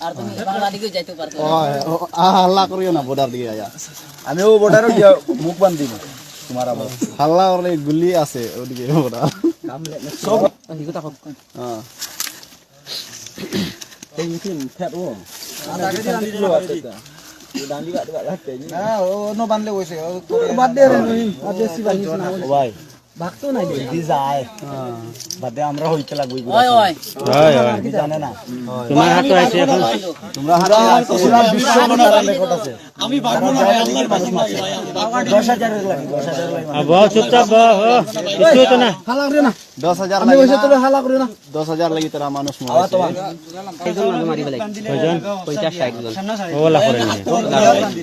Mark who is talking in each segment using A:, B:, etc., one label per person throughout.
A: আর তুমি বাংলা যাইতে পারতো
B: হাল্লা করিও না বর্ডার দিকে আয়া
C: আমি ও গিয়া মুখ বান্ধিব তোমার আবার
B: হাল্লা করলে গুলি আছে ওদিকে বর্ডার
C: সব
B: হ্যাঁ
C: এই মিটিং ফেট ও
D: না ও নো বানলে কইছে
C: বাদ দে রে বাদ দে সিবা নিস না ভাই
D: ভাগতো নাই
C: দি যায়। বাদ আমরা হইতে লাগবো
E: হয় হয়।
C: জানে না?
E: তোমার হাতে আছে এখন?
B: তোমরা হাতে
C: বিশ্ব মনার রেকর্ড আছে আমি পারব না আল্লাহর বাসি দশ হাজারের লাগে দশ হাজারের লাগে
E: আ, বহ চুপচাপ বহ কিছু হতো না
D: হালা করে না।
B: দশ হাজার
D: আমি
B: লাগি
D: কইছে হালা করে না।
B: দশ হাজার লাগি তারা মানুষ
C: আবার
B: মারছে
C: তোমার।
E: কয়জন?
F: পঞ্চাশ ষাট জন
E: ওলা করে নিয়ে
F: এটা নেটো দে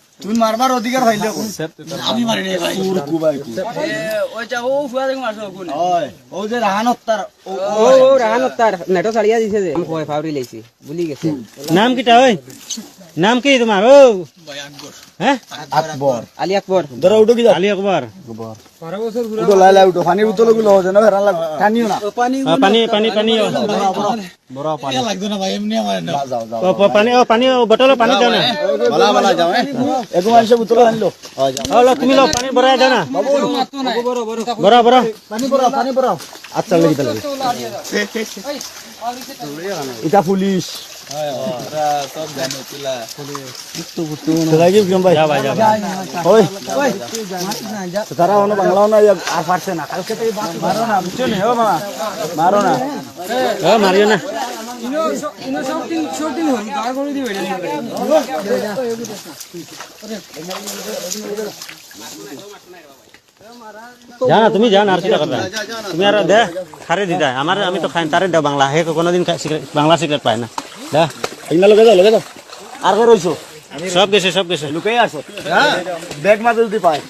C: তুমি মারবার অধিকার হইলে আমি মারি নাই ভাই। কুর কুবাই কু।
A: ওইটা ও ফুয়া দেখ মারছো কোন
C: ওই ও যে রাহান তার ও
F: ও রাহান তার নেটো ছাড়িয়া দিছে যে। ভয় ফাউরি লাইছি ভুলি গেছে।
E: নাম কিটা ওই নাম কি তোমার ও হ্যাঁ?
C: আকবর
F: আলী আকবর।
C: ধরো উঠো কি
E: আলী আকবর।
C: উঠো লাই লাই উঠো পানির বোতলগুলো হচ্ছে না হেরান লাগ টানিও না।
E: আ, পানি পানি পানি ও
C: যাও যাও
E: ও, পানি ও পানি ও বটল পানি দাও না।
B: বলা বলা যাও হ্যাঁ
C: একটু মানুষের বোতল আনলো।
E: ও লো তুমি লো পানি দাও না। বড়
C: পানি পানি পড়াও আচ্ছা লাগি তাহলে এটা পুলিশ। লাগি বিক্রম ভাই
E: যা ভাই যা
C: ওই তারা অন্য বাংলাও না আর পারছে না কালকে থেকে মারো না বুঝছ না ও মামা মারো না
E: ও মারিও না জানা তুমি জান আর কিটা করবা তুমি আর দে খারে দিদা আমার আমি তো খাই তারে দাও বাংলা হে কোনোদিন খা- সিগারেট- বাংলা সিগারেট পায় না দে
C: এগুলা লগে যাও লগে যাও আর কে রইছো
E: সব গেছে সব গেছে।
C: লুকাই আসো হ্যাঁ ব্যাগ মাদুল দি পায়।